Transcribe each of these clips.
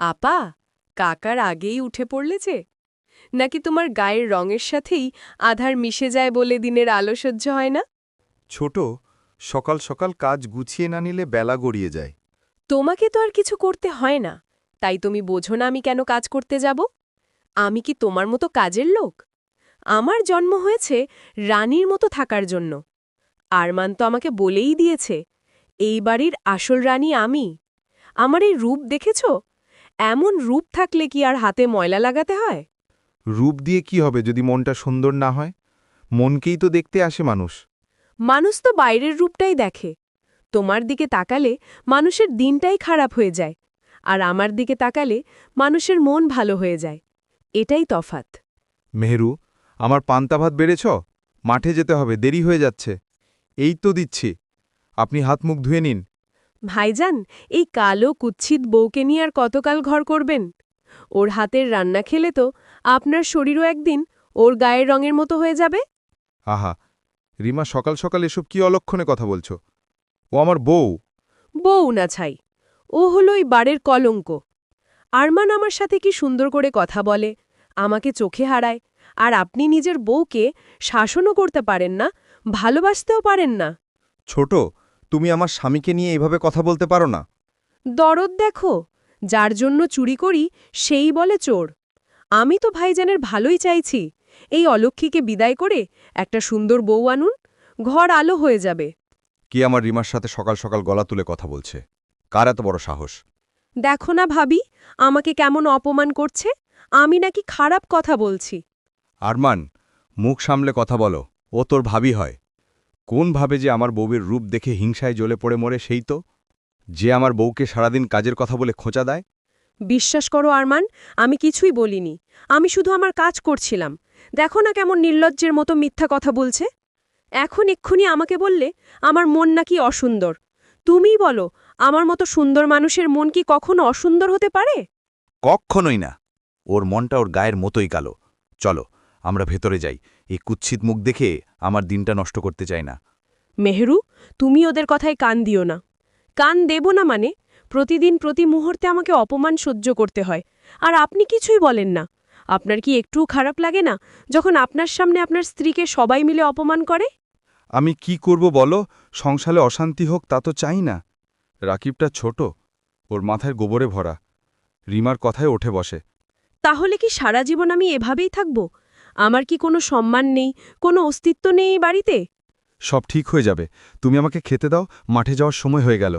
আপা কাকার আগেই উঠে পড়লে যে? নাকি তোমার গায়ের রঙের সাথেই আধার মিশে যায় বলে দিনের আলো সহ্য হয় না? ছোট সকাল সকাল কাজ গুছিয়ে না নিলে বেলা গড়িয়ে যায়। তোমাকে তো আর কিছু করতে হয় না। তাই তুমি বোঝো না আমি কেন কাজ করতে যাব? আমি কি তোমার মতো কাজের লোক? আমার জন্ম হয়েছে রানীর মতো থাকার জন্য। আরমান তো আমাকে বলেই দিয়েছে এই বাড়ির আসল রানী আমি। আমার এই রূপ দেখেছ? এমন রূপ থাকলে কি আর হাতে ময়লা লাগাতে হয়? রূপ দিয়ে কি হবে যদি মনটা সুন্দর না হয়? মনকেই তো দেখতে আসে মানুষ। মানুষ তো বাইরের রূপটাই দেখে। তোমার দিকে তাকালে মানুষের দিনটাই খারাপ হয়ে যায় আর আমার দিকে তাকালে মানুষের মন ভালো হয়ে যায়। এটাই তফাত মেহেরু আমার পান্তা ভাত বেড়েছ? মাঠে যেতে হবে দেরি হয়ে যাচ্ছে। এই তো দিচ্ছি। আপনি হাত মুখ ধুয়ে নিন। ভাইজান এই কালো কুচ্ছিত বউকে নিয়ে আর কতকাল ঘর করবেন? ওর হাতের রান্না খেলে তো আপনার শরীরও একদিন ওর গায়ের রঙের মতো হয়ে যাবে। আহা রিমা সকাল সকাল এসব কি অলক্ষণে কথা বলছো? ও আমার বউ। বউ না ছাই ও হলো এই বাড়ির কলঙ্ক। আরমান আমার সাথে কি সুন্দর করে কথা বলে আমাকে চোখে হারায় আর আপনি নিজের বউকে শাসনও করতে পারেন না ভালোবাসতেও পারেন না। ছোট তুমি আমার স্বামীকে নিয়ে এইভাবে কথা বলতে পারো না। দরদ দেখো যার জন্য চুরি করি সেই বলে চোর। আমি তো ভাইজানের ভালোই চাইছি এই অলক্ষীকে বিদায় করে একটা সুন্দর বউ আনুন ঘর আলো হয়ে যাবে। কি আমার রিমার সাথে সকাল সকাল গলা তুলে কথা বলছে? কার এত বড় সাহস? দেখো না ভাবি আমাকে কেমন অপমান করছে আমি নাকি খারাপ কথা বলছি। আরমান মুখ সামলে কথা বলো ও তোর ভাবি হয়। কোন ভাবে যে আমার বউয়ের রূপ দেখে হিংসায় জ্বলে পড়ে মরে সেই তো? যে আমার বউকে সারাদিন কাজের কথা বলে খোঁচা দেয়? বিশ্বাস করো আরমান আমি কিছুই বলিনি। আমি শুধু আমার কাজ করছিলাম। দেখো না কেমন নির্লজ্জের মতো মিথ্যা কথা বলছে। এখন এক্ষুনি আমাকে বললে আমার মন নাকি অসুন্দর। তুমিই বলো আমার মতো সুন্দর মানুষের মন কি কখনো অসুন্দর হতে পারে? কক্ষণই না। ওর মনটা ওর গায়ের মতোই কালো। চলো আমরা ভেতরে যাই। এই কুৎসিত মুখ দেখে আমার দিনটা নষ্ট করতে চাই না। মেহরু তুমি ওদের কথায় কান দিও না। কান দেব না মানে প্রতিদিন প্রতি মুহূর্তে আমাকে অপমান সহ্য করতে হয়। আর আপনি কিছুই বলেন না। আপনার কি একটুও খারাপ লাগে না যখন আপনার সামনে আপনার স্ত্রীকে সবাই মিলে অপমান করে? আমি কি করব বলো? সংসারে অশান্তি হোক তা তো চাই না। রাকিবটা ছোট ওর মাথায় গোবরে ভরা। রিমার কথায় ওঠে বসে। তাহলে কি সারা জীবন আমি এভাবেই থাকব? আমার কি কোনো সম্মান নেই? কোনো অস্তিত্ব নেই এই বাড়িতে? সব ঠিক হয়ে যাবে। তুমি আমাকে খেতে দাও মাঠে যাওয়ার সময় হয়ে গেল।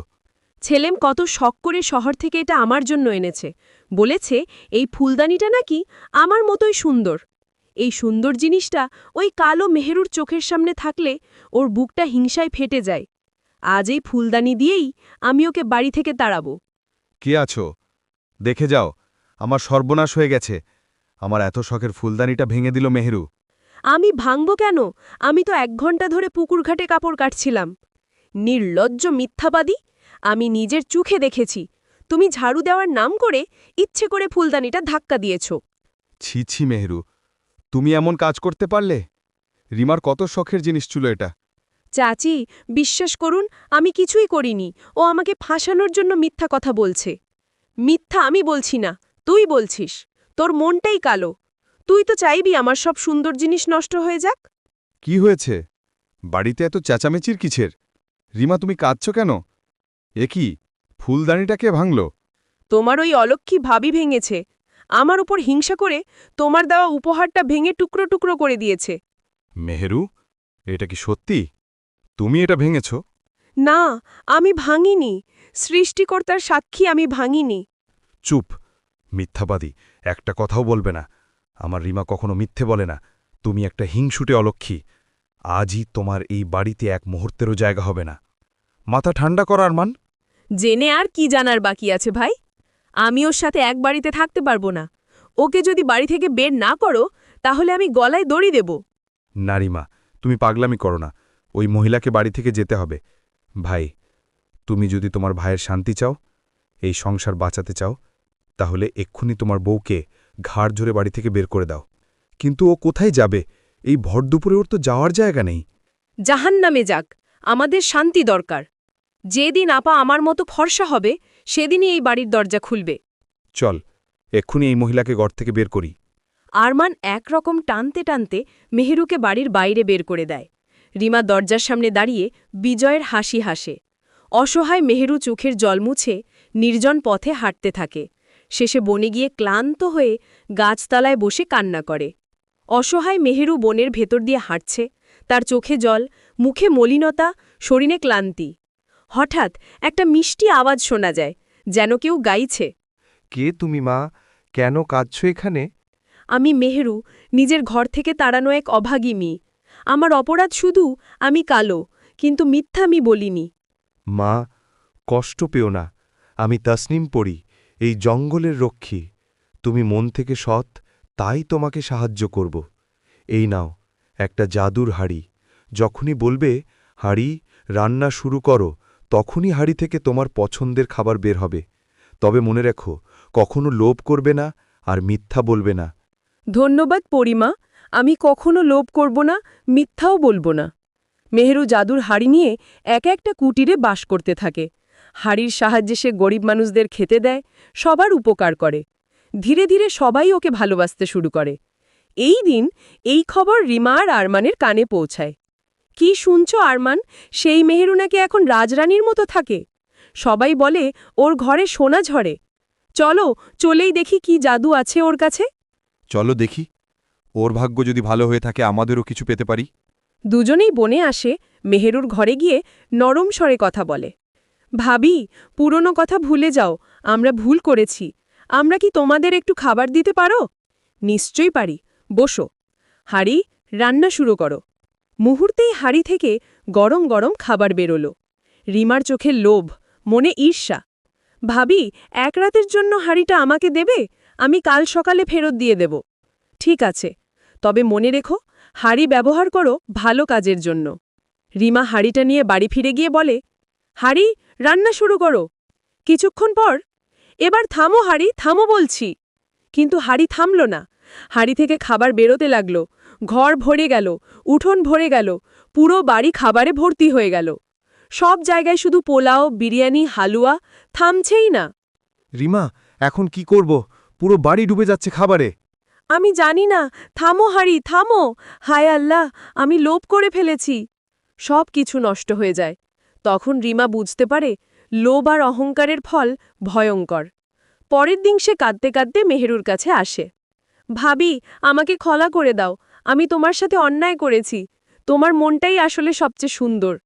ছেলেম কত শখ করে শহর থেকে এটা আমার জন্য এনেছে। বলেছে এই ফুলদানিটা নাকি আমার মতোই সুন্দর। এই সুন্দর জিনিসটা ওই কালো মেহেরুর চোখের সামনে থাকলে ওর বুকটা হিংসায় ফেটে যায়। আজ এই ফুলদানি দিয়েই আমি ওকে বাড়ি থেকে তাড়াবো। কে আছো? দেখে যাও আমার সর্বনাশ হয়ে গেছে। আমার এত শখের ফুলদানিটা ভেঙে দিল মেহেরু। আমি ভাঙব কেন? আমি তো এক ঘণ্টা ধরে পুকুর ঘাটে কাপড় কাটছিলাম। নির্লজ্জ মিথ্যাবাদী আমি নিজের চোখে দেখেছি। তুমি ঝাড়ু দেওয়ার নাম করে ইচ্ছে করে ফুলদানিটা ধাক্কা দিয়েছ। ছি ছি মেহেরু তুমি এমন কাজ করতে পারলে? রিমার কত শখের জিনিস ছিল এটা? চাচি বিশ্বাস করুন আমি কিছুই করিনি। ও আমাকে ফাঁসানোর জন্য মিথ্যা কথা বলছে। মিথ্যা আমি বলছি না তুই বলছিস। তোর মনটাই কালো। তুই তো চাইবি আমার সব সুন্দর জিনিস নষ্ট হয়ে যাক? কি হয়েছে? বাড়িতে এত চেঁচামেচির কিছের রিমা তুমি কাঁদছ কেন? এ কি ফুলদানিটাকে ভাঙল? তোমার ওই অলক্ষী ভাবি ভেঙেছে। আমার উপর হিংসা করে তোমার দেওয়া উপহারটা ভেঙে টুকরো টুকরো করে দিয়েছে। মেহেরু এটা কি সত্যি? তুমি এটা ভেঙেছ? না আমি ভাঙিনি। সৃষ্টিকর্তার সাক্ষী আমি ভাঙিনি। চুপ। মিথ্যাবাদী একটা কথাও বলবে না। আমার রিমা কখনো মিথ্যে বলে না। তুমি একটা হিংসুটে অলক্ষী। আজই তোমার এই বাড়িতে এক মুহূর্তেরও জায়গা হবে না। মাথা ঠান্ডা করার মান জেনে আর কি জানার বাকি আছে ভাই? আমি ওর সাথে এক বাড়িতে থাকতে পারব না। ওকে যদি বাড়ি থেকে বের না করো তাহলে আমি গলায় দড়ি দেব। নারিমা তুমি পাগলামি করো না। ওই মহিলাকে বাড়ি থেকে যেতে হবে। ভাই তুমি যদি তোমার ভাইয়ের শান্তি চাও এই সংসার বাঁচাতে চাও তাহলে এক্ষুনি তোমার বউকে ঘাড় ধরে বাড়ি থেকে বের করে দাও। কিন্তু ও কোথায় যাবে? এই ভর দুপুরে ওর তো যাওয়ার জায়গা নেই। জাহান নামে যাক আমাদের শান্তি দরকার। যেদিন আপা আমার মতো ফর্সা হবে সেদিনই এই বাড়ির দরজা খুলবে। চল এক্ষুনি এই মহিলাকে ঘর থেকে বের করি। আরমান একরকম টানতে টানতে মেহেরুকে বাড়ির বাইরে বের করে দেয়। রিমা দরজার সামনে দাঁড়িয়ে বিজয়ের হাসি হাসে। অসহায় মেহেরু চোখের জল মুছে নির্জন পথে হাঁটতে থাকে। শেষে বনে গিয়ে ক্লান্ত হয়ে গাছতলায় বসে কান্না করে। অসহায় মেহেরু বনের ভেতর দিয়ে হাঁটছে। তার চোখে জল মুখে মলিনতা শরীরে ক্লান্তি। হঠাৎ একটা মিষ্টি আওয়াজ শোনা যায় যেন কেউ গাইছে। কে তুমি মা? কেন কাঁদছ এখানে? আমি মেহেরু নিজের ঘর থেকে তাড়ানো এক অভাগী মেয়ে। আমার অপরাধ শুধু আমি কালো কিন্তু মিথ্যা আমি বলিনি। মা কষ্ট পেও না। আমি তসনিম পড়ি। এই জঙ্গলের রক্ষী। তুমি মন থেকে সৎ, তাই তোমাকে সাহায্য করব। এই নাও, একটা জাদুর হাড়ি। যখনই বলবে, হাড়ি, রান্না শুরু করো তখনই হাড়ি থেকে তোমার পছন্দের খাবার বের হবে। তবে মনে রেখো, কখনো লোভ করবে না আর মিথ্যা বলবে না। ধন্যবাদ পরিমা, আমি কখনো লোভ করব না, মিথ্যাও বলব না। মেহেরু জাদুর হাড়ি নিয়ে এক একটা কুটিরে বাস করতে থাকে। হাড়ির সাহায্যে সে গরিব মানুষদের খেতে দেয় সবার উপকার করে। ধীরে ধীরে সবাই ওকে ভালোবাসতে শুরু করে। এই দিন এই খবর রিমা আর আরমানের কানে পৌঁছায়। কি শুনছ আরমান? সেই মেহেরু নাকি এখন রাজরানীর মতো থাকে? সবাই বলে ওর ঘরে সোনা ঝরে। চলো চলেই দেখি কি জাদু আছে ওর কাছে? চলো দেখি। ওর ভাগ্য যদি ভালো হয়ে থাকে আমাদেরও কিছু পেতে পারি। দুজনেই বনে আসে মেহেরুর ঘরে গিয়ে নরম স্বরে কথা বলে। ভাবি, পুরনো কথা ভুলে যাও, আমরা ভুল করেছি। আমরা কি তোমাদের একটু খাবার দিতে পারো? নিশ্চয়ই পারি। বসো। হাড়ি, রান্না শুরু করো। মুহূর্তেই হাড়ি থেকে গরম গরম খাবার বেরোলো। রিমার চোখে লোভ, মনে ঈর্ষা। ভাবি, এক রাতের জন্য হাড়িটা আমাকে দেবে? আমি কাল সকালে ফেরত দিয়ে দেব। ঠিক আছে। তবে মনে রেখো, হাড়ি ব্যবহার করো ভালো কাজের জন্য। রিমা হাড়িটা নিয়ে বাড়ি ফিরে গিয়ে বলে হাড়ি রান্না শুরু করো। কিছুক্ষণ পর এবার থামো হাড়ি থামো বলছি। কিন্তু হাড়ি থামল না। হাড়ি থেকে খাবার বেরোতে লাগল। ঘর ভরে গেল উঠোন ভরে গেল পুরো বাড়ি খাবারে ভর্তি হয়ে গেল। সব জায়গায় শুধু পোলাও বিরিয়ানি হালুয়া থামছেই না। রিমা এখন কি করব? পুরো বাড়ি ডুবে যাচ্ছে খাবারে। আমি জানি না। থামো হাড়ি থামো। হায় আল্লাহ আমি লোভ করে ফেলেছি। সব কিছু নষ্ট হয়ে যায়। তখন রিমা বুঝতে পারে লোভ আর অহংকারের ফল ভয়ঙ্কর। পরের দিন সে কাঁদতে কাঁদতে মেহেরুর কাছে আসে। ভাবি, আমাকে খলা করে দাও, আমি তোমার সাথে অন্যায় করেছি। তোমার মনটাই আসলে সবচেয়ে সুন্দর।